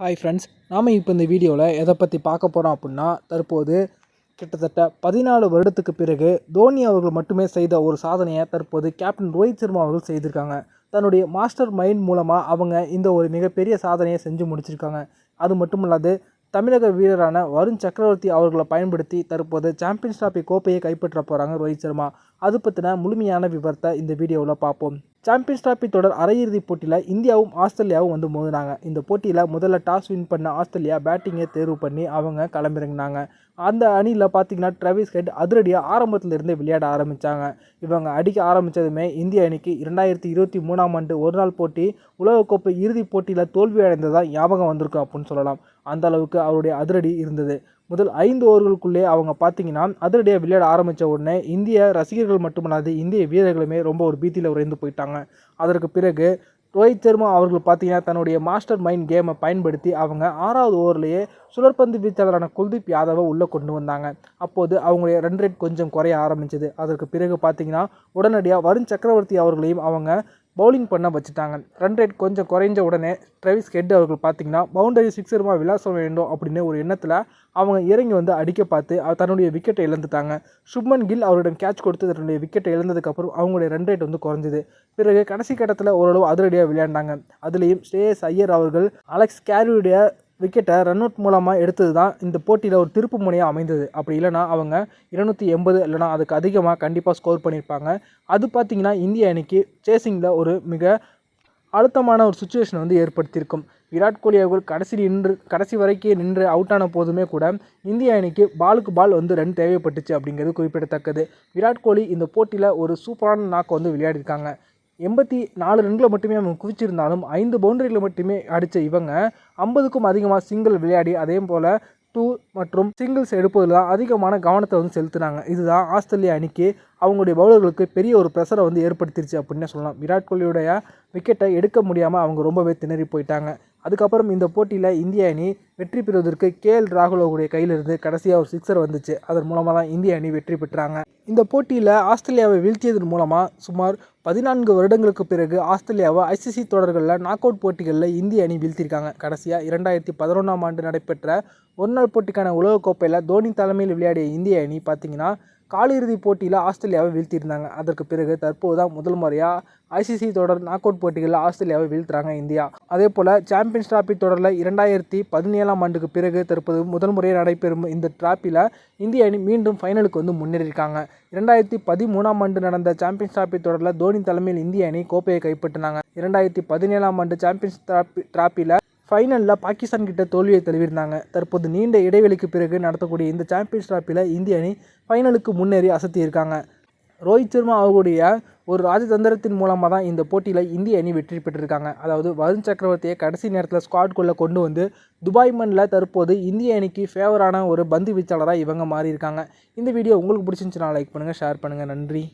Hi friends நாம் இப்போ இந்த வீடியோவில் எதை பற்றி பார்க்க போகிறோம் அப்படின்னா தற்போது கிட்டத்தட்ட பதினாலு வருடத்துக்கு பிறகு தோனி அவர்கள் மட்டுமே செய்த ஒரு சாதனையை தற்போது கேப்டன் ரோஹித் சர்மா அவர்கள் செய்திருக்காங்க. தன்னுடைய மாஸ்டர் மைண்ட் மூலமாக அவங்க இந்த ஒரு மிகப்பெரிய சாதனையை செஞ்சு முடிச்சிருக்காங்க. அது மட்டும் இல்லாது தமிழக வீரரான வருண் சக்கரவர்த்தி அவர்களை பயன்படுத்தி தற்போது சாம்பியன்ஸ் டிராபி கோப்பையை கைப்பற்ற போகிறாங்க ரோஹித் சர்மா. அது பற்றின முழுமையான விவரத்தை இந்த வீடியோவில் பார்ப்போம். சாம்பியன்ஸ் டிராபி தொடர் அரையிறுதிப் போட்டியில் இந்தியாவும் ஆஸ்திரேலியாவும் வந்து மோதினாங்க. இந்த போட்டியில் முதல்ல டாஸ் வின் பண்ண ஆஸ்திரேலியா பேட்டிங்கை தேர்வு பண்ணி அவங்க களமிறங்கினாங்க. அந்த அணியில் பார்த்தீங்கன்னா ட்ரவிஸ் ஹெட் அதிரடியாக ஆரம்பத்திலிருந்து விளையாட ஆரம்பித்தாங்க இவங்க அடிக்க ஆரம்பித்ததுமே இந்திய அணிக்கு இரண்டாயிரத்தி இருபத்தி மூணாம் ஆண்டு ஒரு நாள் போட்டி உலகக்கோப்பை இறுதிப் போட்டியில் தோல்வி அடைந்ததாக ஞாபகம் வந்திருக்கும் அப்படின்னு சொல்லலாம். அந்த அளவுக்கு அவருடைய அதிரடி இருந்தது. முதல் ஐந்து ஓவர்களுக்குள்ளே அவங்க பார்த்தீங்கன்னா அதிரடியாக விளையாட ஆரம்பித்த உடனே இந்திய ரசிகர்கள் மட்டுமல்லாது இந்திய வீரர்களுமே ரொம்ப ஒரு பீத்தியில் உறைந்து போயிட்டாங்க. அதற்கு பிறகு ரோஹித் சர்மா அவர்கள் பார்த்தீங்கன்னா தன்னுடைய மாஸ்டர் மைண்ட் கேமை பயன்படுத்தி அவங்க ஆறாவது ஓவர்லேயே சுழற்பந்து வீச்சாளரான குல்தீப் யாதவை உள்ளே கொண்டு வந்தாங்க. அப்போது அவங்களுடைய ரன் ரேட் கொஞ்சம் குறைய ஆரம்பிச்சது. அதற்கு பிறகு பார்த்தீங்கன்னா உடனடியாக வருண் சக்கரவர்த்தி அவர்களையும் அவங்க பவுலிங் பண்ண வச்சுட்டாங்க. ரன் ரேட் கொஞ்சம் குறைஞ்ச உடனே ட்ரெவிஸ் ஹெட் அவர்கள் பார்த்தீங்கன்னா பவுண்டரி சிக்ஸருமா விளாசம் வேண்டும் அப்படின்னு ஒரு எண்ணத்தில் அவங்க இறங்கி வந்து அடிக்க பார்த்து தன்னுடைய விக்கெட்டை இழந்துட்டாங்க. சுப்மன் கில் அவரிடம் கேட்ச் கொடுத்து தன்னுடைய விக்கெட்டை இழந்ததுக்கப்புறம் அவங்களுடைய ரன் ரேட் வந்து குறைஞ்சிது. பிறகு கடைசி கட்டத்தில் ஓரளவு அதிரடியாக விளையாண்டாங்க. அதுலேயும் ஸ்ரேயஸ் ஐயர் அவர்கள் அலெக்ஸ் கேரியுடைய விக்கெட்டை ரன் அவுட் மூலமாக எடுத்தது தான் இந்த போட்டியில் ஒரு திருப்பு முனையாக அமைந்தது. அப்படி இல்லைனா அவங்க இருநூற்றி எண்பது இல்லைனா அதுக்கு அதிகமாக கண்டிப்பாக ஸ்கோர் பண்ணியிருப்பாங்க. அது பார்த்திங்கன்னா இந்திய அணிக்கு சேசிங்கில் ஒரு மிக அழுத்தமான ஒரு சுச்சுவேஷன் வந்து ஏற்படுத்தியிருக்கும். விராட் கோலி அவர்கள் கடைசி நின்று கடைசி வரைக்கும் நின்று அவுட் ஆன போதுமே கூட இந்திய அணிக்கு பாலுக்கு பால் வந்து ரன் தேவைப்பட்டுச்சு அப்படிங்கிறது குறிப்பிடத்தக்கது. விராட் கோலி இந்த போட்டியில் ஒரு சூப்பரான நாக்கை வந்து விளையாடிருக்காங்க எண்பத்தி நாலு ரன்களை மட்டுமே அவங்க குவிச்சிருந்தாலும் ஐந்து பவுண்டரிகளை மட்டுமே அடித்த இவங்க ஐம்பதுக்கும் அதிகமாக சிங்கிள் விளையாடி அதே போல் டூ மற்றும் சிங்கிள்ஸ் எடுப்பதில் தான் அதிகமான கவனத்தை வந்து செலுத்தினாங்க. இதுதான் ஆஸ்திரேலியா அணிக்கு அவங்களுடைய பவுலர்களுக்கு பெரிய ஒரு ப்ரெஷரை வந்து ஏற்படுத்திருச்சு அப்படின்னு சொல்லலாம். விராட் கோலியுடைய விக்கெட்டை எடுக்க முடியாமல் அவங்க ரொம்பவே திணறி போயிட்டாங்க. அதுக்கப்புறம் இந்த போட்டியில் இந்திய அணி வெற்றி பெறுவதற்கு கே எல் ராகுலோவுடைய கையிலிருந்து கடைசியாக ஒரு சிக்ஸர் வந்துச்சு. அதன் மூலமாக தான் இந்திய அணி வெற்றி பெற்றாங்க. இந்த போட்டியில் ஆஸ்திரேலியாவை வீழ்த்தியதன் மூலமாக சுமார் பதினான்கு வருடங்களுக்கு பிறகு ஆஸ்திரேலியாவை ஐசிசி தொடர்களில் நாக் அவுட் போட்டிகளில் இந்திய அணி வீழ்த்தியிருக்காங்க. கடைசியாக இரண்டாயிரத்தி பதினொன்றாம் ஆண்டு நடைபெற்ற ஒரு நாள் போட்டிக்கான உலகக்கோப்பையில் தோனி தலைமையில் விளையாடிய இந்திய அணி பார்த்திங்கன்னா காலிறுதி போட்டியில் ஆஸ்திரேலியாவை வீழ்த்தியிருந்தாங்க. அதற்கு பிறகு தற்போது தான் முதல் முறையாக ஐசிசி தொடர் நாக் அவுட் போட்டிகளில் ஆஸ்திரேலியாவை வீழ்த்துறாங்க இந்தியா. அதே போல் சாம்பியன்ஸ் டிராபி தொடரில் இரண்டாயிரத்தி பதினேழாம் ஆண்டுக்கு பிறகு தற்போது முதல் முறையாக நடைபெறும் இந்த டிராப்பில் இந்திய அணி மீண்டும் ஃபைனலுக்கு வந்து முன்னேறியிருக்காங்க. இரண்டாயிரத்தி பதிமூணாம் ஆண்டு நடந்த சாம்பியன்ஸ் டிராபி தொடரில் தோனி தலைமையில் இந்திய அணி கோப்பையை கைப்பற்றினாங்க. இரண்டாயிரத்தி பதினேழாம் ஆண்டு சாம்பியன்ஸ் டிராபி டிராப்பில் ஃபைனலில் பாகிஸ்தான் கிட்ட தோல்வியை தழுவிருந்தாங்க தற்போது நீண்ட இடைவெளிக்கு பிறகு நடத்தக்கூடிய இந்த சாம்பியன்ஸ் டிராப்பில் இந்திய அணி ஃபைனலுக்கு முன்னேறி அசத்தியிருக்காங்க. ரோஹித் சர்மா அவர்களுடைய ஒரு ராஜதந்திரத்தின் மூலமாக தான் இந்த போட்டியில் இந்திய அணி வெற்றி பெற்றிருக்காங்க. அதாவது வருண் சக்கரவர்த்தியை கடைசி நேரத்தில் ஸ்குவாட்குள்ளே கொண்டு வந்து துபாய் மண்ணில் தற்போது இந்திய அணிக்கு ஃபேவரான ஒரு பந்து வீச்சாளராக இவங்க மாறியிருக்காங்க. இந்த வீடியோ உங்களுக்கு பிடிச்சிருந்துச்சுன்னா லைக் பண்ணுங்கள் ஷேர் பண்ணுங்கள் நன்றி.